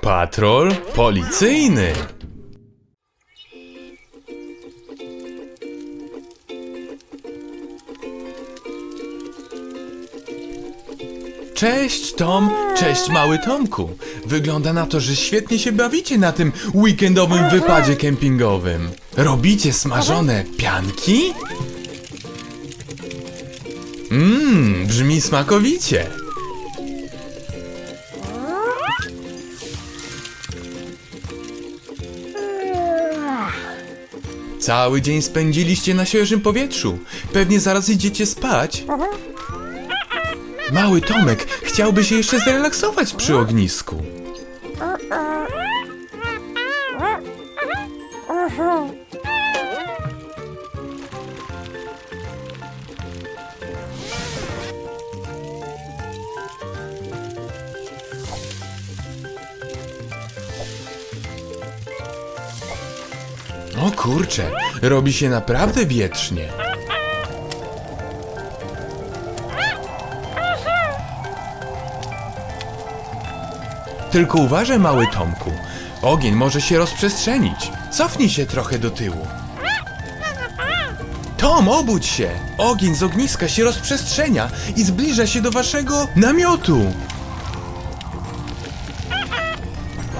Patrol policyjny. Cześć Tom, cześć mały Tomku. Wygląda na to, że świetnie się bawicie na tym weekendowym wypadzie kempingowym. Robicie smażone pianki? Mmm, brzmi smakowicie. Cały dzień spędziliście na świeżym powietrzu. Pewnie zaraz idziecie spać. Mały Tomek chciałby się jeszcze zrelaksować przy ognisku. O kurcze, robi się naprawdę wietrznie. Tylko uważaj, mały Tomku. Ogień może się rozprzestrzenić. Cofnij się trochę do tyłu. Tom, obudź się! Ogień z ogniska się rozprzestrzenia i zbliża się do waszego namiotu.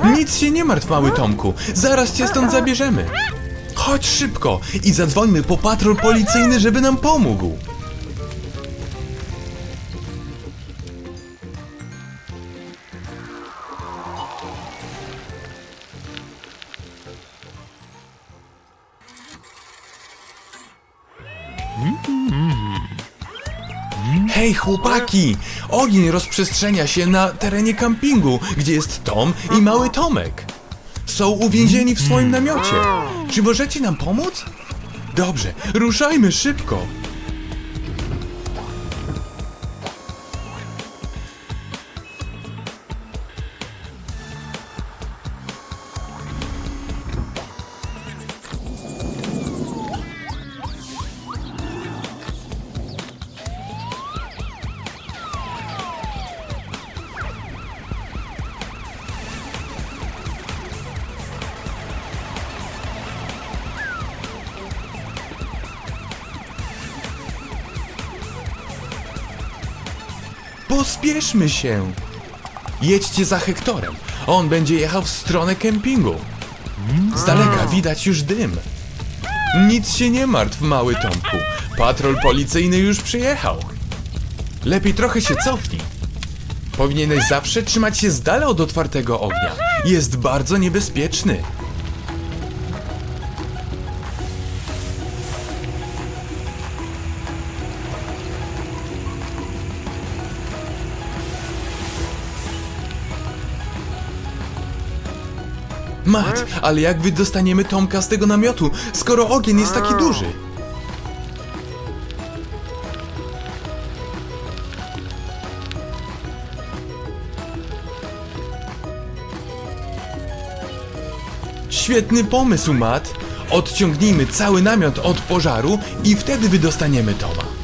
Nic się nie martw, mały Tomku. Zaraz cię stąd zabierzemy. Chodź szybko i zadzwońmy po patrol policyjny, żeby nam pomógł. Hej chłopaki! Ogień rozprzestrzenia się na terenie kampingu, gdzie jest Tom i mały Tomek. Są uwięzieni w swoim namiocie. Czy możecie nam pomóc? Dobrze, ruszajmy szybko. Pospieszmy się. Jedźcie za Hektorem. On będzie jechał w stronę kempingu. Z daleka widać już dym. Nic się nie martw, mały Tomku. Patrol policyjny już przyjechał. Lepiej trochę się cofnij. Powinieneś zawsze trzymać się z dala od otwartego ognia. Jest bardzo niebezpieczny. Mat, ale jak wydostaniemy Tomka z tego namiotu, skoro ogień jest taki duży? Świetny pomysł, Mat. Odciągnijmy cały namiot od pożaru i wtedy wydostaniemy Toma.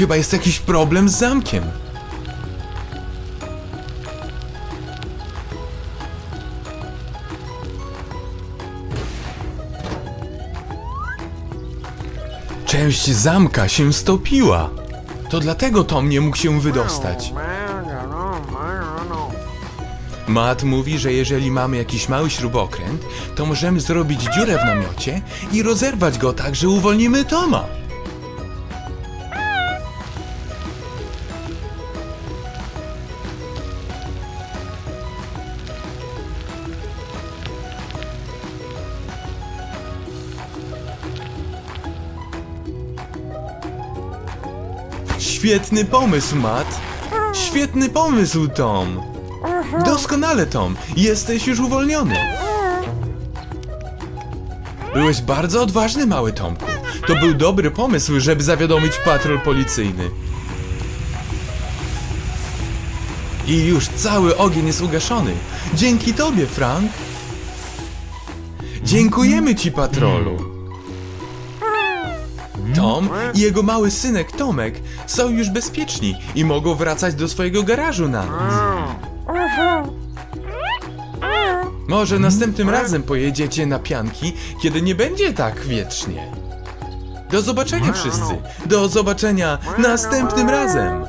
Chyba jest jakiś problem z zamkiem. Część zamka się stopiła. To dlatego Tom nie mógł się wydostać. Matt mówi, że jeżeli mamy jakiś mały śrubokręt, to możemy zrobić dziurę w namiocie i rozerwać go tak, że uwolnimy Toma. Świetny pomysł, Matt. Świetny pomysł, Tom. Doskonale, Tom. Jesteś już uwolniony. Byłeś bardzo odważny, mały Tomku. To był dobry pomysł, żeby zawiadomić patrol policyjny. I już cały ogień jest ugaszony. Dzięki tobie, Frank. Dziękujemy ci, patrolu. Tom i jego mały synek Tomek są już bezpieczni i mogą wracać do swojego garażu na noc. Może następnym razem pojedziecie na pianki, kiedy nie będzie tak wiecznie. Do zobaczenia wszyscy. Do zobaczenia następnym razem.